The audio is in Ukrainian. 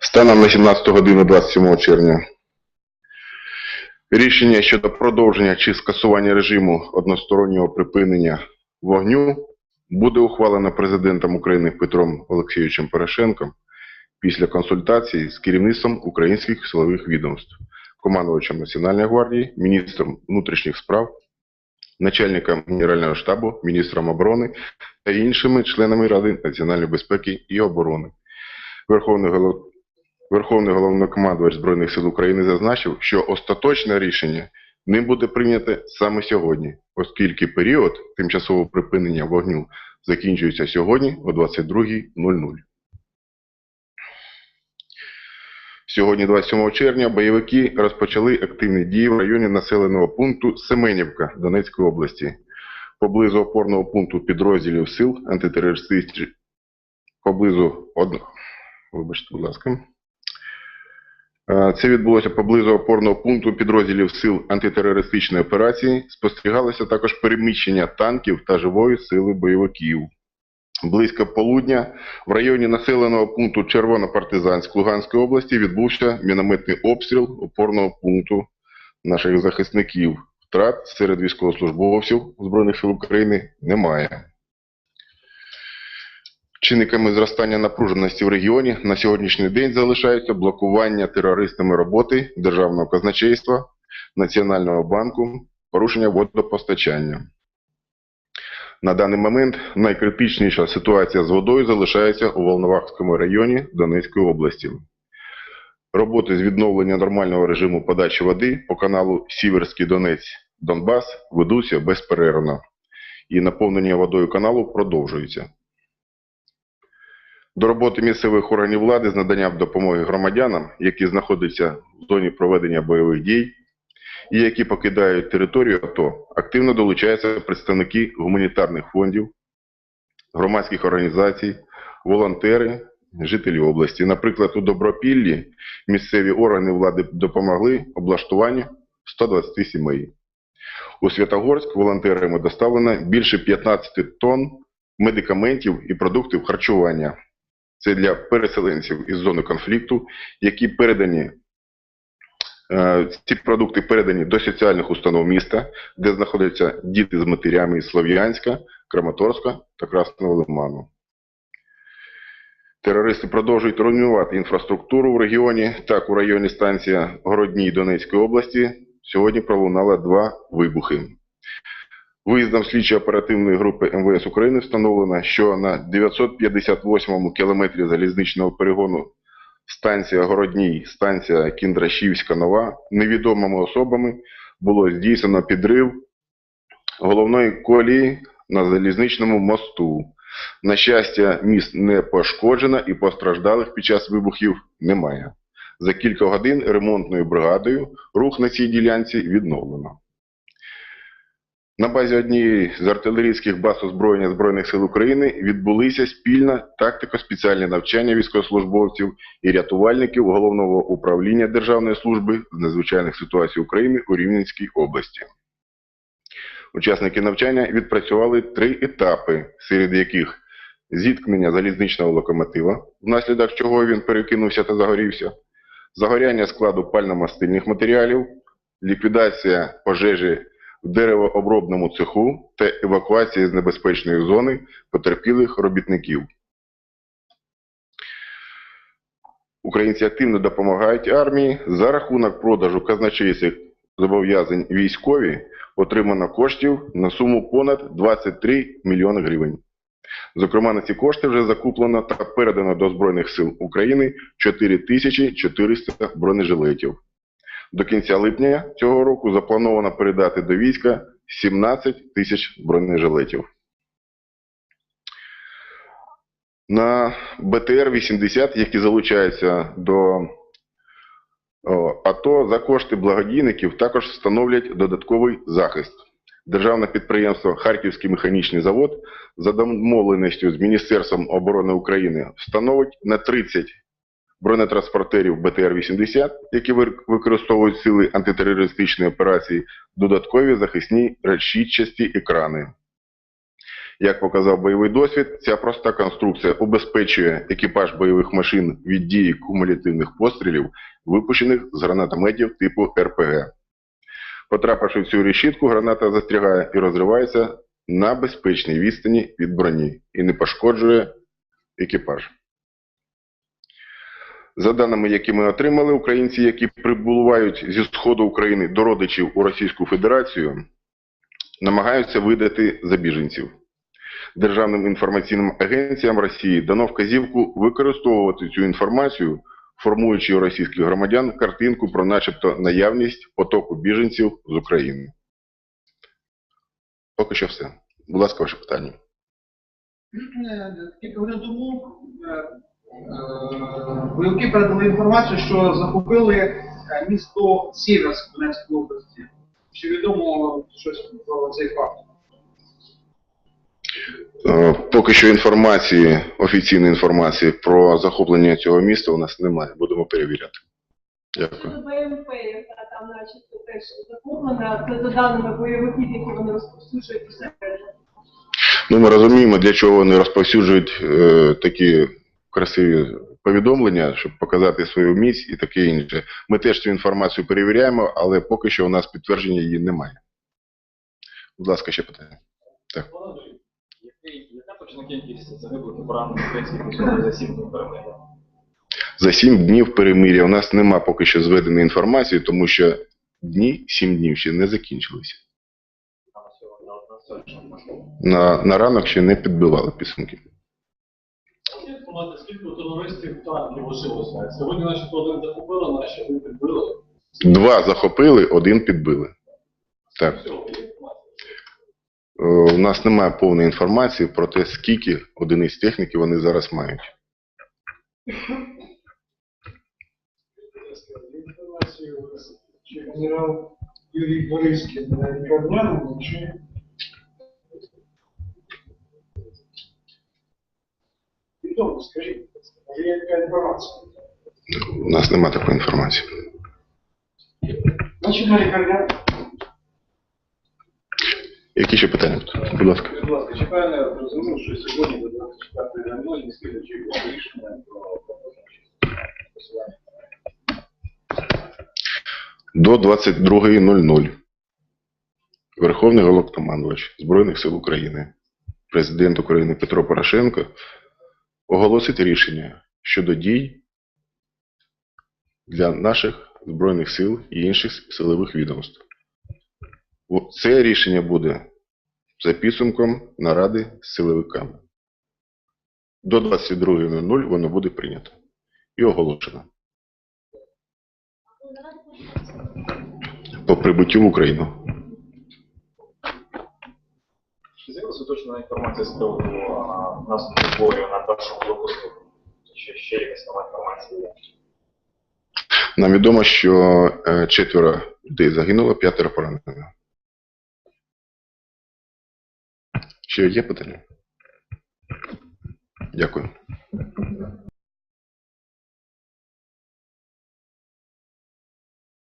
Станом на 17 годину 27 червня. Рішення щодо продовження чи скасування режиму одностороннього припинення вогню буде ухвалено президентом України Петром Олексійовичем Порошенком після консультацій з керівництвом українських силових відомств, командувачем Національної гвардії, міністром внутрішніх справ, начальником Генерального штабу, міністром оборони та іншими членами Ради національної безпеки і оборони. Верховний, голов... Верховний головнокомандувач Збройних сил України зазначив, що остаточне рішення ним буде прийнято саме сьогодні, оскільки період тимчасового припинення вогню закінчується сьогодні о 22.00. Сьогодні, 27 червня, бойовики розпочали активні дії в районі населеного пункту Семенівка Донецької області. Поблизу опорного пункту підрозділів сил антитерористичних поблизу од... Вибачте, будь ласка. Це відбулося поблизу опорного пункту підрозділів сил антитерористичної операції. Спостерігалося також переміщення танків та живої сили бойовиків. Близько полудня в районі населеного пункту Червонопартизанськ Луганської області відбувся мінометний обстріл опорного пункту наших захисників. Втрат серед військовослужбовців Збройних сил України немає. Чинниками зростання напруженості в регіоні на сьогоднішній день залишаються блокування терористами роботи Державного казначейства, Національного банку, порушення водопостачання. На даний момент найкритичніша ситуація з водою залишається у Волновахському районі Донецької області. Роботи з відновлення нормального режиму подачі води по каналу Сіверський Донець Донбас ведуться безперервно, і наповнення водою каналу продовжується. До роботи місцевих органів влади з наданням допомоги громадянам, які знаходяться в зоні проведення бойових дій і які покидають територію АТО, активно долучаються представники гуманітарних фондів, громадських організацій, волонтери, жителі області. Наприклад, у Добропіллі місцеві органи влади допомогли облаштуванню 120 сімей. У Святогорськ волонтерами доставлено більше 15 тонн медикаментів і продуктів харчування. Це для переселенців із зони конфлікту, які передані ці продукти передані до соціальних установ міста, де знаходяться діти з матерями із Слов'янська, Краматорська та Красного Лиману. Терористи продовжують руйнувати інфраструктуру в регіоні. Так, у районі станція Городній Донецької області сьогодні пролунало два вибухи. Виїздом слідчо-оперативної групи МВС України встановлено, що на 958 му кілометрі залізничного перегону станція Городній, станція Кіндрашівська Нова невідомими особами було здійснено підрив головної колії на залізничному мосту. На щастя, міст не пошкоджено і постраждалих під час вибухів немає. За кілька годин ремонтною бригадою рух на цій ділянці відновлено. На базі однієї з артилерійських баз озброєння Збройних сил України відбулися спільне тактико-спеціальні навчання військовослужбовців і рятувальників Головного управління Державної служби з надзвичайних ситуацій України у Рівненській області. Учасники навчання відпрацювали три етапи, серед яких зіткнення залізничного локомотива, внаслідок чого він перекинувся та загорівся, загоряння складу пально-мастильних матеріалів, ліквідація пожежі в деревообробному цеху та евакуація з небезпечної зони потерпілих робітників. Українці активно допомагають армії за рахунок продажу казначейських зобов'язань військові отримано коштів на суму понад 23 мільйони гривень. Зокрема, на ці кошти вже закуплено та передано до Збройних сил України 4400 бронежилетів. До кінця липня цього року заплановано передати до війська 17 тисяч бронежилетів. На БТР-80, які залучаються до АТО, за кошти благодійників також встановлять додатковий захист. Державне підприємство Харківський механічний завод за домовленістю з Міністерством оборони України встановить на 30 бронетранспортерів БТР-80, які використовують сили антитерористичної операції, додаткові захисні решітчасті екрани. Як показав бойовий досвід, ця проста конструкція убезпечує екіпаж бойових машин від дії кумулятивних пострілів, випущених з гранатометів типу РПГ. Потрапивши в цю решітку, граната застрягає і розривається на безпечній відстані від броні і не пошкоджує екіпаж. За даними, які ми отримали, українці, які прибувають зі сходу України до родичів у Російську Федерацію, намагаються видати за біженців. Державним інформаційним агенціям Росії дано вказівку використовувати цю інформацію, формуючи у російських громадян картинку про начебто наявність потоку біженців з України. Поки що все. Будь ласка, ваше питання. Кілька е, е, бойовики передали інформацію, що захопили е, місто Сіверськ Донецької області. Чи відомо щось про цей факт? Е, Поки що інформації, офіційної інформації про захоплення цього міста у нас немає. Будемо перевіряти. Дякую. Щодо БМП, яка там начебто теж захоплена, це за даними бойовиків, які вони розповсюджують у себе. Ну, ми розуміємо, для чого вони розповсюджують е, такі красиві повідомлення, щоб показати свою міць і таке інше. Ми теж цю інформацію перевіряємо, але поки що у нас підтвердження її немає. Будь ласка, ще питання. Військових за сім днів перемир'я? За у нас нема поки що зведеної інформації, тому що дні, сім днів ще не закінчилися. На, на ранок ще не підбивали підсумки. Хотів скільки терористів танків лишилося. Сьогодні начебто один захопили, наші один підбили. Два захопили, один підбили. Так. Інформація. Е, У нас немає повної інформації про те, скільки одиниць техніки вони зараз мають. чи генерал Юрій Борисський на чи відомо, скажіть, є яка інформація? У нас немає такої інформації. Значить, на лікарняному. Які ще питання? Будь ласка. Будь ласка, чи правильно я зрозумів, що сьогодні до 24.00 міський очікує рішення про посилання? До 22.00 Верховний Головнокомандувач Збройних сил України, президент України Петро Порошенко оголосить рішення щодо дій для наших Збройних сил і інших силових відомств. Це рішення буде за підсумком наради з силовиками. До 22.00 воно буде прийнято і оголошено по прибуттю в Україну. Чи з'явилася точна інформація з приводу наступу бою на першому випуску? Чи ще якась нова інформація є? Нам відомо, що е, четверо людей загинуло, п'ятеро поранено. Ще є питання? Дякую.